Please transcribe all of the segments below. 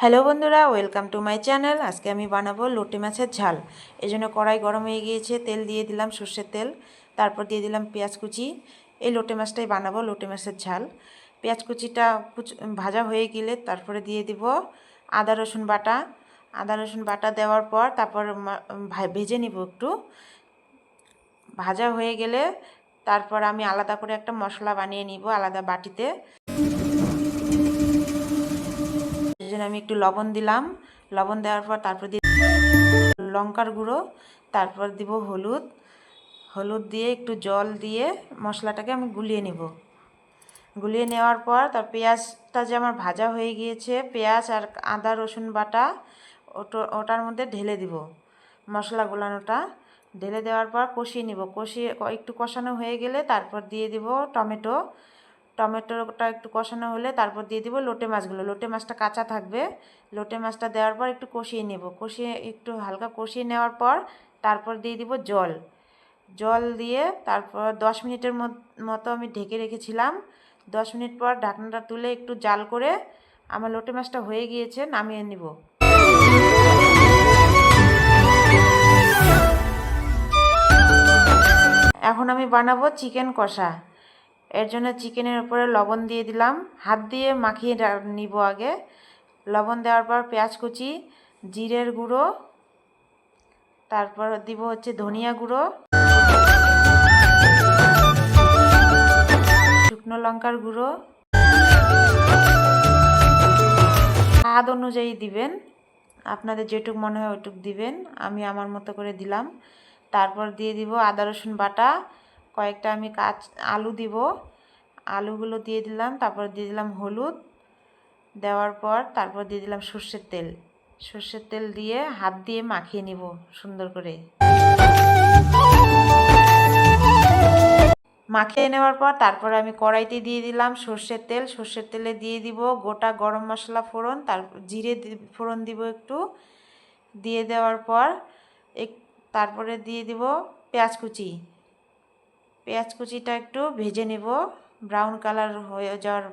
Hello বন্ধুরা, welcome to my channel. আজকে আমি বানাবো লোটে মাছের ঝাল। এই জন্য কড়াই গরম হয়ে গিয়েছে, তেল দিয়ে দিলাম সর্ষের তেল, তারপর দিয়ে দিলাম পেঁয়াজ কুচি। এই লোটে মাছটাই বানাবো, লোটে মাছের ঝাল। পেঁয়াজ কুচিটা কুচ ভাজা হয়ে গেলে তারপরে দিয়ে দিব আদা, রসুন বাটা। আদা, রসুন বাটা দেওয়ার পর তারপর ভেজে নিব একটু। ভাজা হয়ে গেলে তারপর আমি আলাদা করে একটা মশলা বানিয়ে নিব আলাদা বাটিতে এই জন্য আমি একটু লবণ দিলাম। লবণ দেওয়ার পর তারপর দিয়ে লঙ্কার গুঁড়ো, তারপর দিব হলুদ। হলুদ দিয়ে একটু জল দিয়ে মশলাটাকে আমি গুলিয়ে নিব। গুলিয়ে নেওয়ার পর তার পেঁয়াজটা যে আমার ভাজা হয়ে গিয়েছে, পেঁয়াজ আর আদা, রসুন বাটা, ওটো, ওটার মধ্যে ঢেলে দিব মশলা গুলানোটা। ঢেলে দেওয়ার পর কষিয়ে নিব। কষিয়ে একটু কষানো হয়ে গেলে তারপর দিয়ে দিব টমেটো। টমেটোটা একটু কষানো হলে তারপর দিয়ে দিব লোটে মাছগুলো। লোটে মাছটা কাঁচা থাকবে। লোটে মাছটা দেওয়ার পর একটু কষিয়ে নেব। কষিয়ে একটু হালকা কষিয়ে নেওয়ার পর তারপর দিয়ে দিব জল। জল দিয়ে তারপর দশ মিনিটের মতো আমি ঢেকে রেখেছিলাম। দশ মিনিট পর ঢাকনাটা তুলে একটু জাল করে আমার লোটে মাছটা হয়ে গিয়েছে, নামিয়ে নিব। এখন আমি বানাবো চিকেন কষা। এর জন্য চিকেনের উপরে লবণ দিয়ে দিলাম। হাত দিয়ে মাখিয়ে নিব আগে। লবণ দেওয়ার পর পেঁয়াজ কুচি, জিরের গুঁড়ো, তারপর দিব হচ্ছে ধনিয়া গুঁড়ো। শুকনো লঙ্কার গুঁড়ো। স্বাদ অনুযায়ী দিবেন। আপনাদের যেটুক মনে হয় ওইটুক দিবেন। আমি আমার মতো করে দিলাম। তারপর দিয়ে দিব আদা রসুন বাটা। কয়েকটা আমি কাঁচ, আলু দিব। আলুগুলো দিয়ে দিলাম, তারপর দিয়ে দিলাম হলুদ। দেওয়ার পর তারপর দিয়ে দিলাম সর্ষের তেল। সর্ষের তেল দিয়ে হাত দিয়ে মাখিয়ে নিব সুন্দর করে। মাখিয়ে নেওয়ার পর তারপর আমি কড়াইতে দিয়ে দিলাম সর্ষের তেল। সর্ষের তেলে দিয়ে দিব গোটা গরম মশলা ফোড়ন তারপর জিরে ফোড়ন দিব একটু। দিয়ে দেওয়ার পর এক, তারপরে দিয়ে দিব পেঁয়াজ কুচি। পেঁয়াজ কুচিটা একটু ভেজে নেব ব্রাউন কালার হয়ে যাওয়ার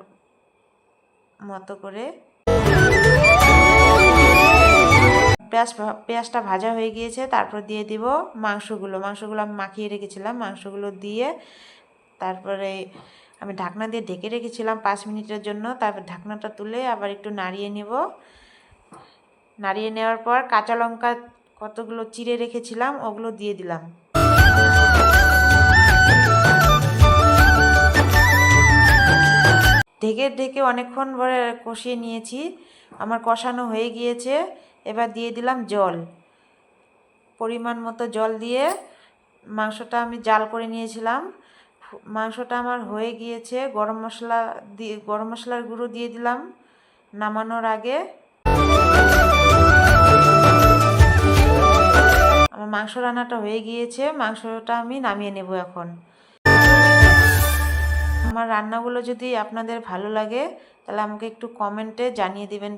মতো করে। পেঁয়াজ পেঁয়াজটা ভাজা হয়ে গিয়েছে, তারপর দিয়ে দিব মাংসগুলো। মাংসগুলো আমি মাখিয়ে রেখেছিলাম, মাংসগুলো দিয়ে তারপরে আমি ঢাকনা দিয়ে ঢেকে রেখেছিলাম পাঁচ মিনিটের জন্য। তারপর ঢাকনাটা তুলে আবার একটু নাড়িয়ে নেব। নাড়িয়ে নেওয়ার পর কাঁচা লঙ্কা কতগুলো চিড়ে রেখেছিলাম, ওগুলো দিয়ে দিলাম। ঢেকে ঢেকে অনেকক্ষণ পরে কষিয়ে নিয়েছি। আমার কষানো হয়ে গিয়েছে। এবার দিয়ে দিলাম জল। পরিমাণ মতো জল দিয়ে মাংসটা আমি জাল করে নিয়েছিলাম। মাংসটা আমার হয়ে গিয়েছে। গরম মশলা দিয়ে গরম মশলার গুঁড়ো দিয়ে দিলাম নামানোর আগে। আমার মাংস রান্নাটা হয়ে গিয়েছে। মাংসটা আমি নামিয়ে নেব এখন। আমার রান্নাগুলো যদি আপনাদের ভালো লাগে তাহলে আমাকে একটু কমেন্টে জানিয়ে দিবেন।